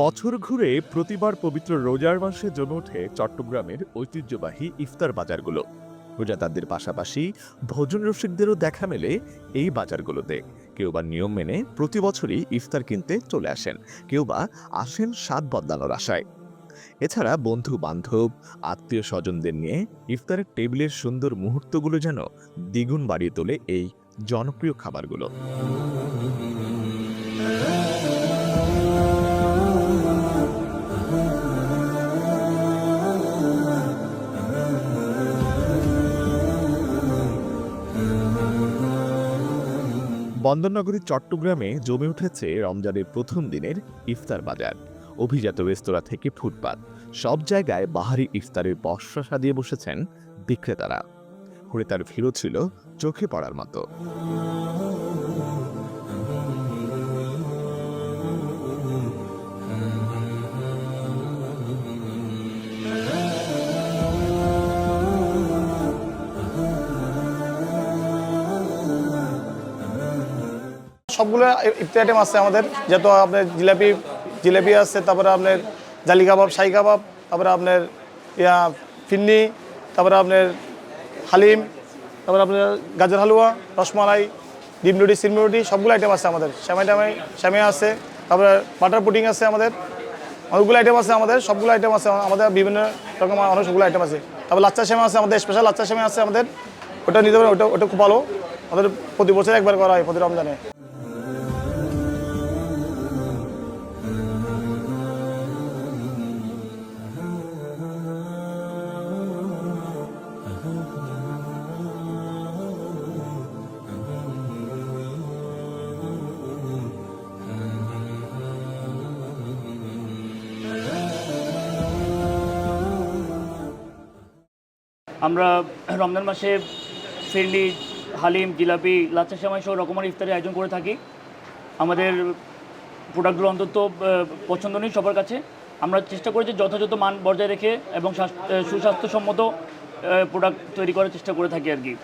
বছর ঘুরে প্রতিবার পবিত্র রোজার মাসে জমে ওঠে চট্টগ্রামের ঐতিহ্যবাহী ইফতার বাজারগুলো। রোজাদারদের পাশাপাশি ভোজন রসিকদেরও দেখা মেলে এই বাজারগুলোতে। কেউ বা নিয়ম মেনে প্রতি বছরই ইফতার কিনতে চলে আসেন, কেউ বা আসেন স্বাদ বদলানোর আশায়। এছাড়া বন্ধু বান্ধব আত্মীয় স্বজনদের নিয়ে ইফতারের টেবিলের সুন্দর মুহূর্তগুলো যেন দ্বিগুণ বাড়িয়ে তোলে এই জনপ্রিয় খাবারগুলো। বন্দরনগরী, চট্টগ্রামে জমে উঠেছে রমজানের প্রথম দিনের ইফতার বাজার। অভিজাত রেস্তোরাঁ থেকে ফুটপাত। সব জায়গায় বাহারি ইফতারের বর্ষা সাজিয়ে বসেছেন বিক্রেতারা। ক্রেতার ভিড়ও ছিল চোখে পড়ার মতো। সবগুলো ইফতার আইটেম আছে আমাদের। যেহেতু আপনার জিলাপি জিলাপি আছে, তারপরে আপনার জালি কাবাব, শাহি কাবাব, তারপরে আপনার ইয়া, ফিন্নি, তারপরে আপনার হালিম, তারপরে আপনার গাজর হালুয়া, রসমালাই, ডিম রুটি সিলমি রুটি, সবগুলো আইটেম আছে আমাদের। শ্যামাই টামাই শ্যামাই আছে, তারপরে বাটার পুডিং আছে আমাদের। অনেকগুলো আইটেম আছে আমাদের, সবগুলো আইটেম আছে আমাদের বিভিন্ন রকম অনেকগুলো আইটেম আছে। তারপর লাচ্চা শ্যামা আছে আমাদের স্পেশাল লাচ্চা শ্যামা আছে আমাদের। ওটা নিতে পারেন, ওটা ওটা খুব ভালো। আমাদের প্রতি বছর একবার করা হয় প্রতি রমজানে। আমরা রমজান মাসে ফিরলি হালিম জিলাপি লাচ্চা সেমাই সহ রকমের ইফতারের আয়োজন করে থাকি। আমাদের প্রোডাক্টগুলো অন্তত আহ, পছন্দনীয় সবার কাছে। আমরা চেষ্টা করেছি যথাযথ মান বজায় রেখে এবং সুস্বাস্থ্যসম্মত প্রোডাক্ট তৈরি করার চেষ্টা করে থাকি আর কি।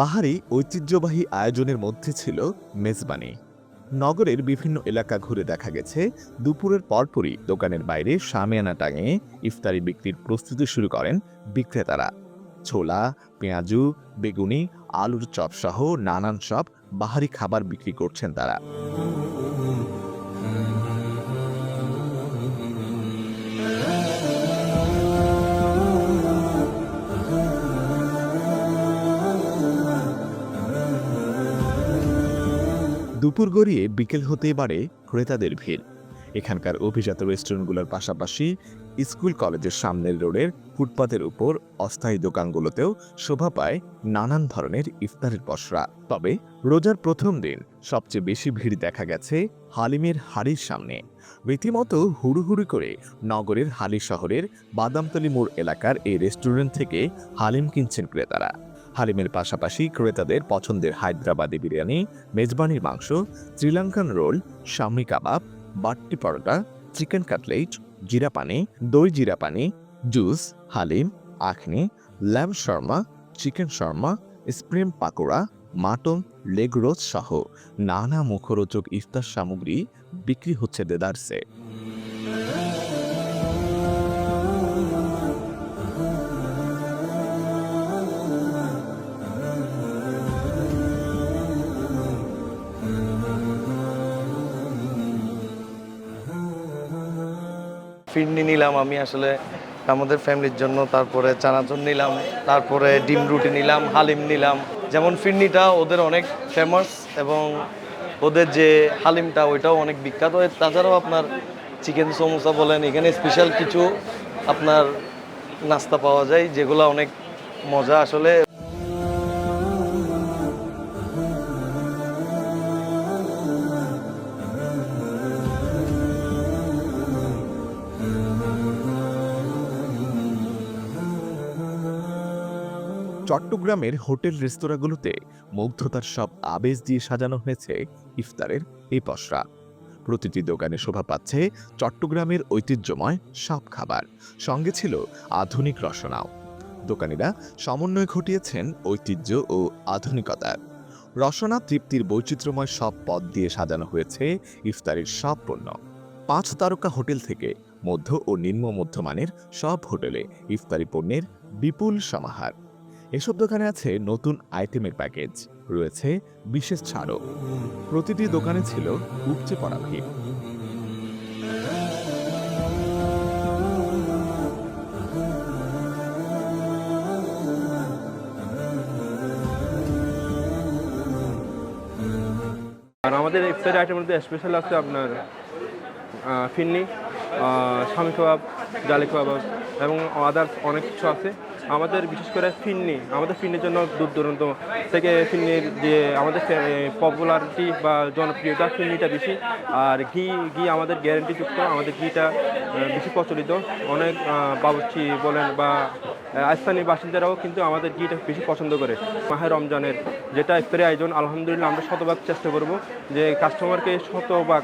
বাহারি ঐতিহ্যবাহী আয়োজনের মধ্যে ছিল মেজবানি। নগরের বিভিন্ন এলাকা ঘুরে দেখা গেছে। দুপুরের পরপরই দোকানের বাইরে সামিয়ানা টাঙে ইফতারি বিক্রির প্রস্তুতি শুরু করেন বিক্রেতারা। ছোলা, পেঁয়াজু, বেগুনি, আলুর চপসহ নানান সব বাহারি খাবার বিক্রি করছেন তারা। দুপুর গড়িয়ে বিকেল হতেই পারে ক্রেতাদের ভিড়। এখানকার অভিজাত রেস্টুরেন্টগুলোর পাশাপাশি স্কুল কলেজের সামনের রোডের ফুটপাতের উপর অস্থায়ী দোকানগুলোতেও শোভা পায় নানান ধরনের ইফতারের পসরা তবে রোজার প্রথম দিন সবচেয়ে বেশি ভিড় দেখা গেছে হালিমের হাড়ির সামনে। রীতিমতো হুড়ুহুড়ি করে নগরের হালি শহরের বাদামতলি মোড় এলাকার এই রেস্টুরেন্ট থেকে হালিম কিনছেন ক্রেতারা। হালিমের পাশাপাশি ক্রেতাদের পছন্দের হায়দ্রাবাদি বিরিয়ানি, মেজবানির মাংস, শ্রীলঙ্কান রোল, শামি কাবাব, বাট্টি পরোটা, চিকেন কাটলেট, জিরা পানি, দই জিরা পানি, juice, haleem, akhni, lamb shawarma, chicken shawarma, supreme pakora, mutton, leg roast সহ নানা মুখরোচক ইফতার সামগ্রী বিক্রি হচ্ছে দেদারসে। ফিরনি নিলাম আমি আসলে আমাদের ফ্যামিলির জন্য, তারপরে চানাচুর নিলাম, তারপরে ডিম রুটি নিলাম, হালিম নিলাম। যেমন ফিরনিটা ওদের অনেক ফেমাস এবং ওদের যে হালিমটা ওইটাও অনেক বিখ্যাত। তাছাড়াও আপনার চিকেন সমোসা বলেন, এখানে স্পেশাল কিছু আপনার নাস্তা পাওয়া যায়, যেগুলো অনেক মজা আসলে। চট্টগ্রামের হোটেল রেস্তোরাঁগুলোতে মুগ্ধতার সব আবেশ দিয়ে সাজানো হয়েছে ইফতারের এই পসরা প্রতিটি দোকানে শোভা পাচ্ছে চট্টগ্রামের ঐতিহ্যময় সব খাবার, সঙ্গে ছিল আধুনিক রসনাও। দোকানিরা সমন্বয় ঘটিয়েছেন ঐতিহ্য ও আধুনিকতার রসনা তৃপ্তির বৈচিত্র্যময় সব পদ দিয়ে সাজানো হয়েছে ইফতারের সব পণ্য। পাঁচ তারকা হোটেল থেকে মধ্য ও নিম্ন মধ্যমানের সব হোটেলে ইফতারি পণ্যের বিপুল সমাহার। এসব দোকানে আছে নতুন আইটেমের প্যাকেজ। রয়েছে বিশেষ ছাড়ও। প্রতিটি দোকানে ছিল উপচে পড়া ভিড়। আর আমাদের ইফতারি আইটেমের মধ্যে স্পেশাল আছে আপনার ফিন্নি স্বামী কাবাব জালি কাবাব এবং আদার্স অনেক কিছু আছে। আমাদের বিশেষ করে ফিন্নি আমাদের ফিন্নির জন্য দূর দূরান্ত থেকে ফিন্নির যে আমাদের পপুলারিটি বা জনপ্রিয়তা ফিন্নিটা বেশি। আর ঘি ঘি আমাদের গ্যারেন্টিযুক্ত আমাদের ঘিটা বেশি প্রচলিত। অনেক আহ, বাবুর্চি বলেন বা স্থানীয় বাসিন্দারাও কিন্তু আমাদের ঘিটা বেশি পছন্দ করে। মাহে রমজানের যেটা ইফতারি আয়োজন আলহামদুলিল্লাহ আমরা শতভাগ চেষ্টা করব যে কাস্টমারকে শতভাগ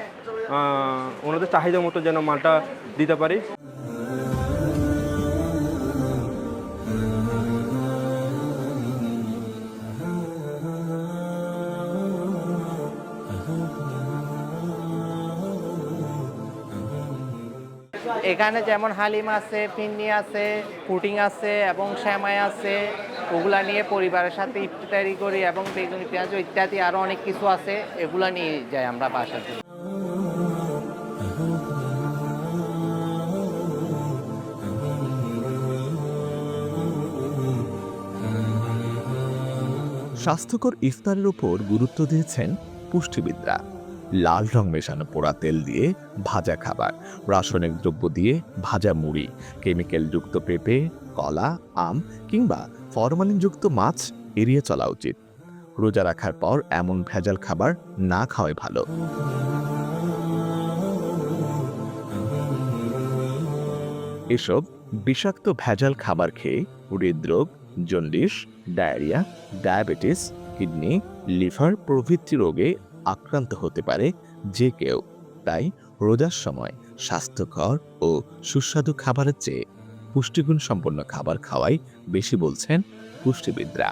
ওনাদের চাহিদা মতো যেন মালটা দিতে পারি। এখানে যেমন হালিম আছে, ফিন্নি আছে পুটিং আছে এবং শ্যামাই আছে, ওগুলা নিয়ে পরিবারের সাথে ইফতারি করি এবং বেগুনি, পেঁয়াজ ইত্যাদি আরও অনেক কিছু আছে, এগুলা নিয়ে যাই আমরা বাসাতে স্বাস্থ্যকর ইফতারের উপর গুরুত্ব দিয়েছেন পুষ্টিবিদরা। লাল রং মেশানো পোড়া তেল দিয়ে ভাজা খাবার, রাসায়নিক দ্রব্য দিয়ে ভাজা মুড়ি কেমিক্যালযুক্ত পেঁপে, কলা, আম কিংবা ফরমালিনযুক্ত মাছ এড়িয়ে চলা উচিত। রোজা রাখার পর এমন ভেজাল খাবার না খাওয়াই ভালো। এসব বিষাক্ত ভেজাল খাবার খেয়ে হৃদরোগ, jaundice, diarrhoea, diabetes, kidney, liver প্রভৃতি রোগে আক্রান্ত হতে পারে যে কেউ। তাই রোজার সময় স্বাস্থ্যকর ও সুস্বাদু খাবারের চেয়ে পুষ্টিগুণ সম্পন্ন খাবার খাওয়াই বেশি বলছেন পুষ্টিবিদরা।